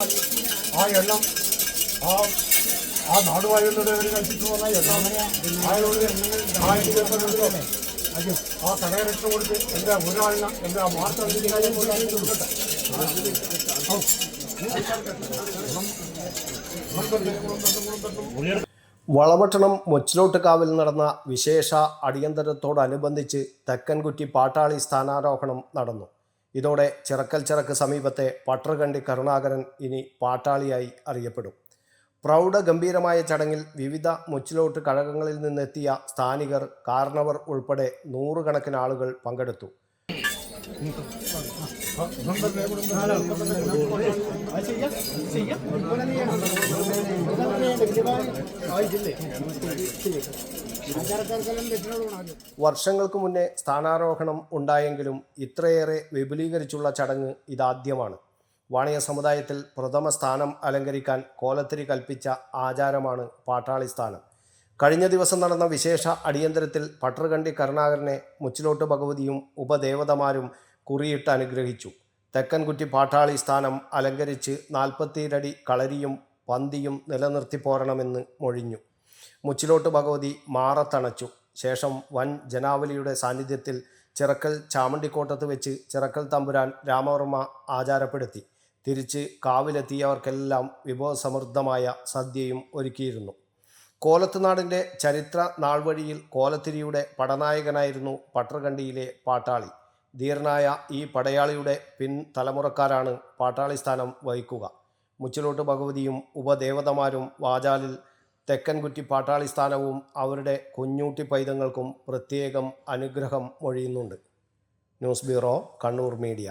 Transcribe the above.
ആ എണ്ണം ആ ആ നാടുവായുന്നത് അവർ കഴിച്ചിട്ട് വന്ന എണ്ണം ആയതുകൊണ്ട് ആ ചെറുപ്പം ആ കടയരക്ഷ കൊടുത്ത് എന്റെ ഒരാളിന് എന്റെ ആ മാസം കൊടുക്കട്ടെ വളപട്ടണം മൊച്ചിലോട്ടുകാവിൽ നടന്ന വിശേഷ അടിയന്തരത്തോടനുബന്ധിച്ച് തെക്കൻകുറ്റി പാട്ടാളി സ്ഥാനാരോഹണം നടന്നു. ഇതോടെ ചിറക്കൽ ചിറക്ക് സമീപത്തെ പട്ടർകണ്ടി കരുണാകരൻ ഇനി പാട്ടാളിയായി അറിയപ്പെടും പ്രൗഢഗംഭീരമായ ചടങ്ങിൽ വിവിധ മുച്ചിലോട്ട് കഴകങ്ങളിൽ നിന്നെത്തിയ സ്ഥാനികർ കാരണവർ ഉൾപ്പെടെ നൂറുകണക്കിന് ആളുകൾ പങ്കെടുത്തു വർഷങ്ങൾക്ക് മുന്നേ സ്ഥാനാരോഹണം ഉണ്ടായെങ്കിലും ഇത്രയേറെ വിപുലീകരിച്ചുള്ള ചടങ്ങ് ഇതാദ്യമാണ്. വാണിയ സമുദായത്തിൽ പ്രഥമ സ്ഥാനം അലങ്കരിക്കാൻ കോലത്തിരി കൽപ്പിച്ച ആചാരമാണ് പാട്ടാളി സ്ഥാനം. കഴിഞ്ഞ ദിവസം നടന്ന വിശേഷ അടിയന്തരത്തിൽ പട്ടർകണ്ടി കരുണാകരനെ മുച്ചിലോട്ട് ഭഗവതിയും ഉപദേവതമാരും കുറിയിട്ട് അനുഗ്രഹിച്ചു. തെക്കൻകുറ്റി പാട്ടാളി സ്ഥാനം അലങ്കരിച്ച് നാൽപ്പത്തിരടി കളരിയും പന്തിയും നിലനിർത്തി പോരണമെന്ന് മൊഴിഞ്ഞു. മുച്ചിലോട്ട് ഭഗവതി മാറത്തണച്ചു. ശേഷം വൻ ജനാവലിയുടെ സാന്നിധ്യത്തിൽ ചിറക്കൽ ചാമണ്ടിക്കോട്ടത്ത് വെച്ച് ചിറക്കൽ തമ്പുരാൻ രാമവർമ്മ ആചാരപ്പെടുത്തി. തിരിച്ച് കാവിലെത്തിയവർക്കെല്ലാം വിഭവസമൃദ്ധമായ സദ്യയും ഒരുക്കിയിരുന്നു. കോലത്തുനാടിന്റെ ചരിത്ര നാൾവഴിയിൽ കോലത്തിരിയുടെ പടനായകനായിരുന്നു പട്ടർകണ്ടിയിലെ പാട്ടാളി. ധീരനായ ഈ പടയാളിയുടെ പിൻ തലമുറക്കാരാണ് പാട്ടാളി സ്ഥാനം വഹിക്കുക. മുച്ചിലോട്ട് ഭഗവതിയും ഉപദേവതമാരും വാചാലിൽ തെക്കൻകുറ്റി പാട്ടാളി സ്ഥാനവും അവരുടെ കുഞ്ഞൂട്ടി പൈതങ്ങൾക്കും പ്രത്യേകം അനുഗ്രഹം മൊഴിയുന്നുണ്ട്. News bureau Kannur media.